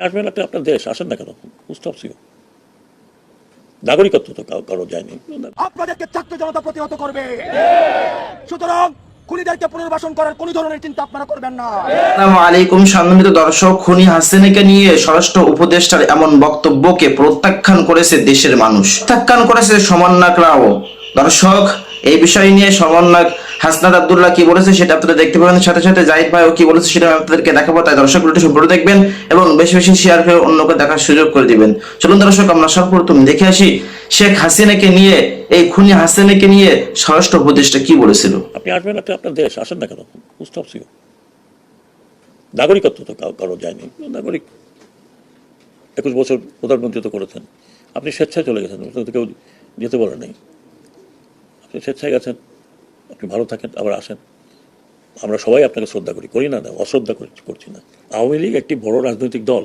আসবেন আপনি আপনার দেশ আসেন না কেন? স্টপস ইউ নাগরিকত্ব তো কারো- যায়নি। আপনাদেরকে ছাত্র জনতা প্রতিহত করবে। সুতরাং খুনিদেরকে পুনর্বাসন করার কোন ধরনের চিন্তা আপনারা করবেন না। আসসালামু আলাইকুম সম্মানিত দর্শক খুনি হাসিনাকে নিয়ে স্বরাষ্ট্র উপদেষ্টার এমন বক্তব্যকে প্রত্যাখ্যান করেছে দেশের মানুষ। প্রত্যাখ্যান করেছে সমন্বয়করাও দর্শক এই বিষয় নিয়ে সমন্বয়ক হাসনাত আবদুল্লাহ কি বলেছে সেটা আপনারা দেখতে পাবেন। সাথে সাথে জাহিদ ভাইও কি বলেছে সেটা আপনাদেরকে দেখাবো, তাই দর্শক ভিডিওটি সম্পূর্ণ দেখবেন এবং বেশি বেশি শেয়ার করে অন্যকে দেখার সুযোগ করে দিবেন। চলুন দর্শক, আমরা সর্বপ্রথম দেখে আসি শেখ হাসিনাকে নিয়ে, এই খুনি হাসিনাকে নিয়ে স্বরাষ্ট্র উপদেষ্টা কি বলেছিল? আপনি আসবেন আপনি আপনার দেশ, আসেন না কেন? নাগরিকত্ব তো কারো- যায়নি। নাগরিক একুশ বছর প্রধানমন্ত্রী তো করেছেন। আপনি স্বেচ্ছায় চলে গেছেন কেউ যেতে বলে নাই। স্বেচ্ছায় গেছেন আপনি ভালো থাকেন, আবার আসেন। আমরা সবাই আপনাকে শ্রদ্ধা করি করি না না, অশ্রদ্ধা করি- করছি না। আওয়ামী লীগ একটি বড় রাজনৈতিক দল।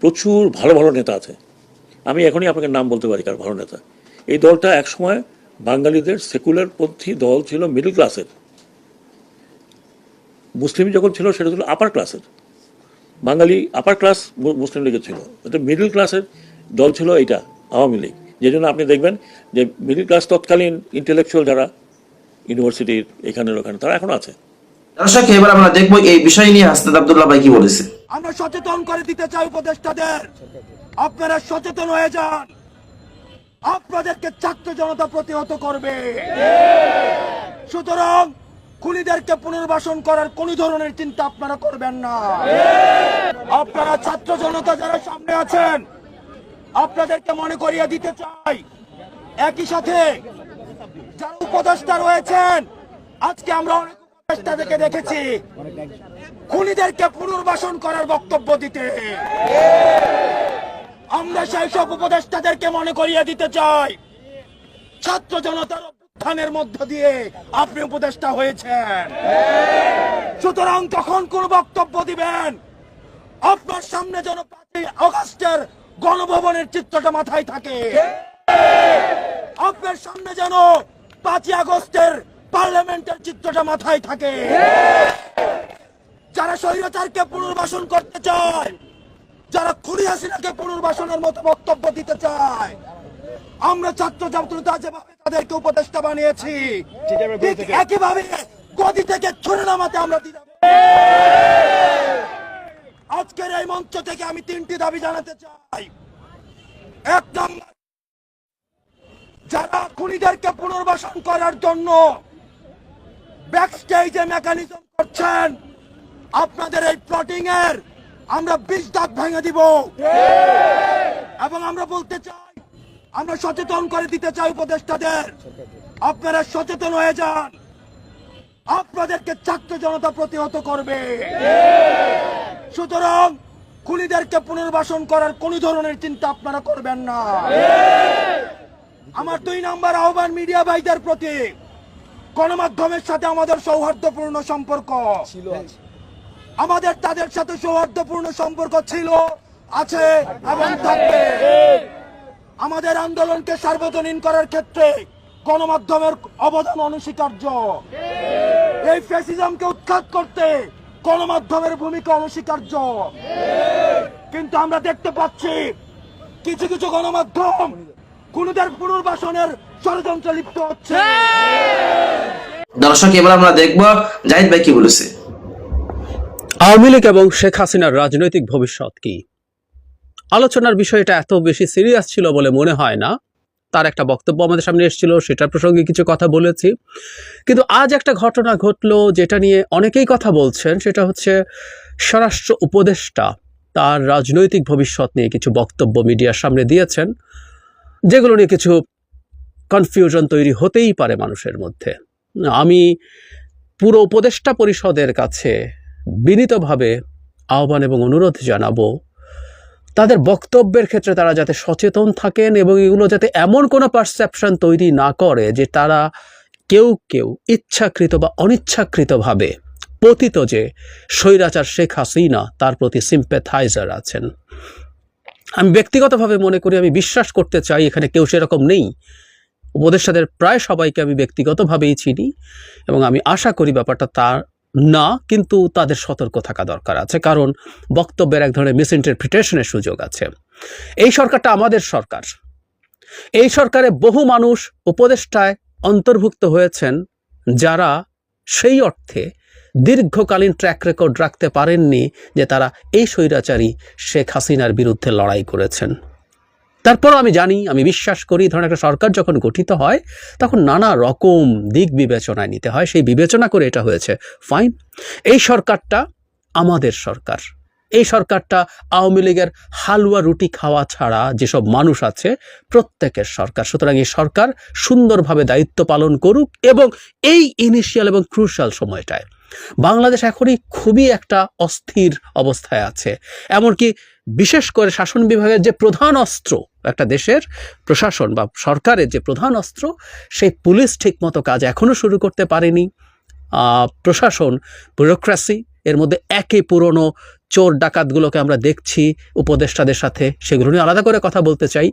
প্রচুর ভালো ভালো নেতা আছে। আমি এখনই আপনাকে নাম বলতে পারি কার ভালো নেতা। এই দলটা একসময় বাঙালিদের সেকুলার পন্থী দল ছিল মিডল ক্লাসের মুসলিম যখন ছিল, সেটা ছিল আপার ক্লাসের বাঙালি আপার ক্লাস মুসলিম লীগের ছিল। এটা মিডল ক্লাসের দল ছিল এইটা, আওয়ামী লীগ। যে জন্য আপনি দেখবেন যে মিডিল ক্লাস তৎকালীন ইন্টেলেকচুয়াল যারা ইউনিভার্সিটির এখানে ওখানে তারা এখনও আছে। দর্শক এবার আমরা দেখব এই বিষয় নিয়ে হাসনাত আব্দুল্লাহ ভাই কি বলেছে। আমরা সচেতন করে দিতে চাই উপদেষ্টাদের। আপনারা সচেতন হয়ে যান। আপনাদেরকে ছাত্র জনতা প্রতিহত করবে। সুতরাং খুনিদেরকে পুনর্বাসন করার কোন ধরনের চিন্তা আপনারা করবেন না। আপনারা ছাত্র জনতা যারা সামনে আছেন আপনাদেরকে মনে করিয়ে দিতে চাই। একই সাথে যারা উপদেষ্টা রয়েছেন, আজকে আমরা অনেক উপদেষ্টা থেকে দেখেছি। খুনিদেরকে পুনর্বাসন করার বক্তব্য দিতে। আমরা সেই সব উপদেষ্টাদেরকে মনে করিয়ে দিতে চাই। ছাত্র জনতার অভ্যুত্থানের মধ্য দিয়ে আপনি উপদেষ্টা হয়েছেন। সুতরাং তখন কোন বক্তব্য দিবেন? আপনার সামনে যেন পাঁচই অগস্টের গণভবনের চিত্রটা মাথায় থাকে। আপনার সামনে যেন পাঁচই আগস্টের পার্লামেন্টের চিত্রটা মাথায় থাকে। যারা স্বৈরাচারকে পুনর্বাসন করতে চায় যারা খুনি হাসিনাকে পুনর্বাসনের মতো বক্তব্য দিতে চায় আমরা ছাত্র ছাত্রতা যেভাবে তাদেরকে উপদেষ্টা বানিয়েছি একইভাবে গদি থেকে ছুড়ে নামাতে আমরা দিতে আজকের এই মঞ্চ থেকে আমি তিনটি দাবি জানাতে চাই। এক নম্বর, যারা খুনিদেরকে পুনর্বাসন করার জন্য ব্যাক স্টেজে মেকানিজম করছেন, আপনাদের এই প্লটিং এর আমরা বিশ দাগ ভেঙে দিব। এবং আমরা বলতে চাই, আমরা সচেতন করে দিতে চাই উপদেষ্টাদের। আপনারা সচেতন হয়ে যান। আপনাদেরকে ছাত্র জনতা প্রতিহত করবে। সুতরাং খুনিদেরকে পুনর্বাসন করার কোন ধরনের চিন্তা আপনারা করবেন না। আমার দুই নাম্বার আহ্বান মিডিয়া ভাইদের প্রতি। গণমাধ্যমের সাথে আমাদের সৌহার্দ্যপূর্ণ সম্পর্ক। ছিল আমাদের তাদের সাথে সৌহার্দ্যপূর্ণ সম্পর্ক ছিল আছে এবং থাকবে। আমাদের আন্দোলনকে সার্বজনীন করার ক্ষেত্রে গণমাধ্যমের অবদান অনস্বীকার্য। এই ফ্যাসিজমকে উৎখাত করতে গণমাধ্যমের ভূমিকা অনস্বীকার্য। কিন্তু আমরা দেখতে পাচ্ছি কিছু কিছু গণমাধ্যম খুনিদের পুনর্বাসনের ষড়যন্ত্রে লিপ্ত হচ্ছে। দর্শক এবার আমরা দেখব জাহিদ ভাই কি বলেছে। আওয়ামী লীগ এবং শেখ হাসিনার রাজনৈতিক ভবিষ্যৎ কি? আলোচনার বিষয়টা এত বেশি সিরিয়াস ছিল বলে মনে হয় না। তার একটা বক্তব্য আমাদের সামনে এসেছিল, সেটার প্রসঙ্গে কিছু কথা বলেছি। কিন্তু আজ একটা ঘটনা ঘটলো যেটা নিয়ে অনেকেই কথা বলছেন, সেটা হচ্ছে স্বরাষ্ট্র উপদেষ্টা তার রাজনৈতিক ভবিষ্যৎ নিয়ে কিছু বক্তব্য মিডিয়ার সামনে দিয়েছেন, যেগুলো নিয়ে কিছু কনফিউশন তৈরি হতেই পারে মানুষের মধ্যে। আমি পুরো উপদেষ্টা পরিষদের কাছে বিনীতভাবে আহ্বান এবং অনুরোধ জানাব তাদের বক্তব্যের ক্ষেত্রে তারা যাতে সচেতন থাকেন এবং এগুলো যাতে এমন কোনো পারসেপশন তৈরি না করে যে তারা কেউ কেউ ইচ্ছাকৃত বা অনিচ্ছাকৃতভাবে পতিত যে স্বৈরাচার শেখ হাসিনা তার প্রতি সিম্পেথাইজার আছেন। আমি ব্যক্তিগতভাবে মনে করি, আমি বিশ্বাস করতে চাই, এখানে কেউ সেরকম নেই। উপদেষ্টাদের প্রায় সবাইকে আমি ব্যক্তিগতভাবেই চিনি এবং আমি আশা করি ব্যাপারটা তার না, কিন্তু তাদের সতর্ক থাকা দরকার আছে, কারণ বক্তব্যের এক ধরনের মিসইন্টারপ্রিটেশনের সুযোগ আছে। এই সরকারটা আমাদের সরকার। এই সরকারে বহু মানুষ উপদেষ্টায় অন্তর্ভুক্ত হয়েছেন, যারা সেই অর্থে দীর্ঘকালীন ট্র্যাক রেকর্ড রাখতে পারেননি যে তারা এই স্বৈরাচারী শেখ হাসিনার বিরুদ্ধে লড়াই করেছেন। তারপরও আমি জানি, আমি বিশ্বাস করি ধরুন একটা সরকার যখন গঠিত হয়, তখন নানা রকম দিক বিবেচনায় নিতে হয়। সেই বিবেচনা করে এটা হয়েছে। ফাইন এই সরকারটা আমাদের সরকার। এই সরকারটা আওয়ামী লীগের হালুয়া রুটি খাওয়া ছাড়া যেসব মানুষ আছে, প্রত্যেকের সরকার। সুতরাং এই সরকার সুন্দরভাবে দায়িত্ব পালন করুক এবং এই ইনিশিয়াল এবং ক্রুশাল সময়টায় বাংলাদেশ এখনই খুবই একটা অস্থির অবস্থায় আছে। এমনকি বিশেষ করে শাসন বিভাগের যে প্রধান অস্ত্র, একটা দেশের প্রশাসন বা সরকারের যে প্রধান অস্ত্র, সেই পুলিশ ঠিকমতো কাজ এখনও শুরু করতে পারেনি। প্রশাসন ব্যুরোক্রাসি এর মধ্যে একই পুরনো চোর ডাকাতগুলোকে আমরা দেখছি, উপদেষ্টাদের সাথে, সেগুলো নিয়ে আলাদা করে কথা বলতে চাই।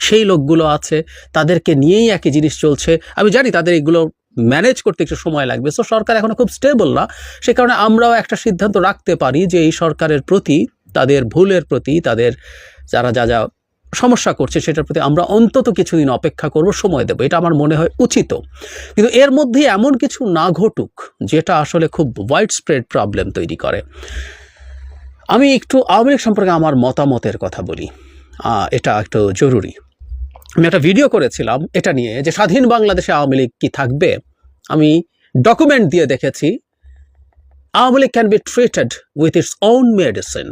সেই লোকগুলো আছে, তাদেরকে নিয়েই একই জিনিস চলছে। আমি জানি তাদের এগুলো ম্যানেজ করতে একটু সময় লাগবে। সো সরকার এখনও খুব স্টেবল না। সে কারণে আমরাও একটা সিদ্ধান্ত রাখতে পারি যে, এই সরকারের প্রতি, তাদের ভুলের প্রতি, তাদের যারা, যা যা সমস্যা করছে, সেটার প্রতি আমরা অন্তত কিছুদিন অপেক্ষা করব, সময় দেবো। এটা আমার মনে হয় উচিত। কিন্তু এর মধ্যে এমন কিছু না ঘটুক, যেটা আসলে খুব ওয়াইড স্প্রেড প্রবলেম তৈরি করে। আমি একটু আওয়ামী সম্পর্কে আমার মতামতের কথা বলি। এটা একটু জরুরি। আমি একটা ভিডিও করেছিলাম এটা নিয়ে যে স্বাধীন বাংলাদেশে আওয়ামী লীগ কি থাকবে? আমি ডকুমেন্ট দিয়ে দেখেছি, Awami League can be treated with its own medicine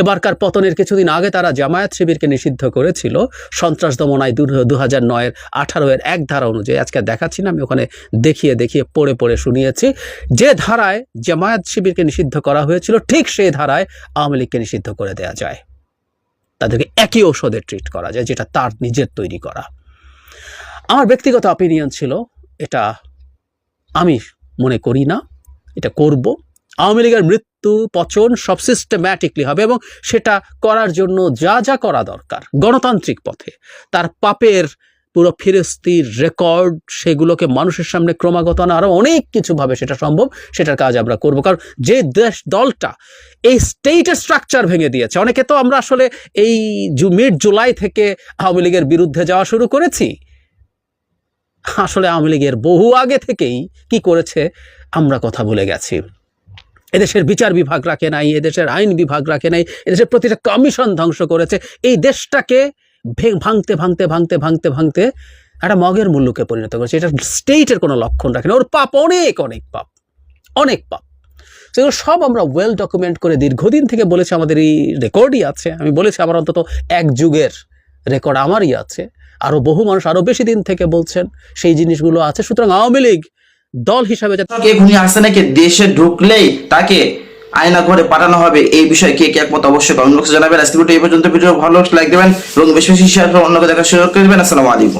এবারকার পতনের কিছুদিন আগে তারা জামায়াত শিবিরকে নিষিদ্ধ করেছিল, সন্ত্রাস দমনায় দু হাজার নয়ের আঠারো এর এক ধারা অনুযায়ী। আজকে দেখাচ্ছি না, আমি ওখানে দেখিয়ে দেখিয়ে, পড়ে পড়ে শুনিয়েছি। যে ধারায় জামায়াত শিবিরকে নিষিদ্ধ করা হয়েছিল, ঠিক সেই ধারায় আওয়ামী লীগকে নিষিদ্ধ করে দেওয়া যায়। তাদেরকে একই ঔষধে ট্রিট করা যায়, যেটা তার নিজের তৈরি করা। আমার ব্যক্তিগত অপিনিয়ন ছিল, এটা আমি মনে করি না, এটা করব। আওয়ামী লীগের মৃত্যু পচন সব সিস্টেম্যাটিকলি হবে এবং সেটা করার জন্য যা যা করা দরকার, গণতান্ত্রিক পথে। তার পাপের পুরো ফিরস্তির রেকর্ড সেগুলোকে মানুষের সামনে ক্রমাগত আনা আরও অনেক কিছুভাবে সেটা সম্ভব, সেটার কাজ আমরা করব। কারণ যে দেশ দলটা এই স্টেটের স্ট্রাকচার ভেঙে দিয়েছে, অনেকে তো আমরা আসলে এই মিড জুলাই থেকে আওয়ামী লীগের বিরুদ্ধে যাওয়া শুরু করেছি। আসলে আওয়ামী লীগের বহু আগে থেকেই কি করেছে, আমরা কথা বলে গেছি। এদেশের বিচার বিভাগ রাখে নাই, এদেশের আইন বিভাগ রাখে নাই, এদেশের প্রতিটা কমিশন ধ্বংস করেছে। এই দেশটাকে ভাঙতে ভাঙতে ভাঙতে ভাঙতে ভাঙতে একটা মগের মূল্যকে পরিণত করেছে। এটা স্টেটের কোনো লক্ষণ রাখে না। ওর পাপ অনেক অনেক পাপ অনেক পাপ। সেগুলো সব আমরা ওয়েল ডকুমেন্ট করে দীর্ঘদিন থেকে বলেছি, আমাদের এই রেকর্ডই আছে। আমি বলেছি, আমার অন্তত এক যুগের রেকর্ড আমারই আছে। আরও বহু মানুষ আরও বেশি দিন থেকে বলছেন, সেই জিনিসগুলো আছে। সুতরাং আওয়ামী লীগ দল হিসাবে কে দেশে ঢুকলেই তাকে আয়না ঘরে পাঠানো হবে। এই বিষয়ে কে কে একমত অবশ্যই কমেন্ট বক্সে জানাবেন। আজকে এই পর্যন্ত। ভিডিও ভালো লাইক দেবেন এবং বেশি বেশি শেয়ার করে অন্যকে দেখার সুযোগ করে দেবেন। আসসালামু আলাইকুম।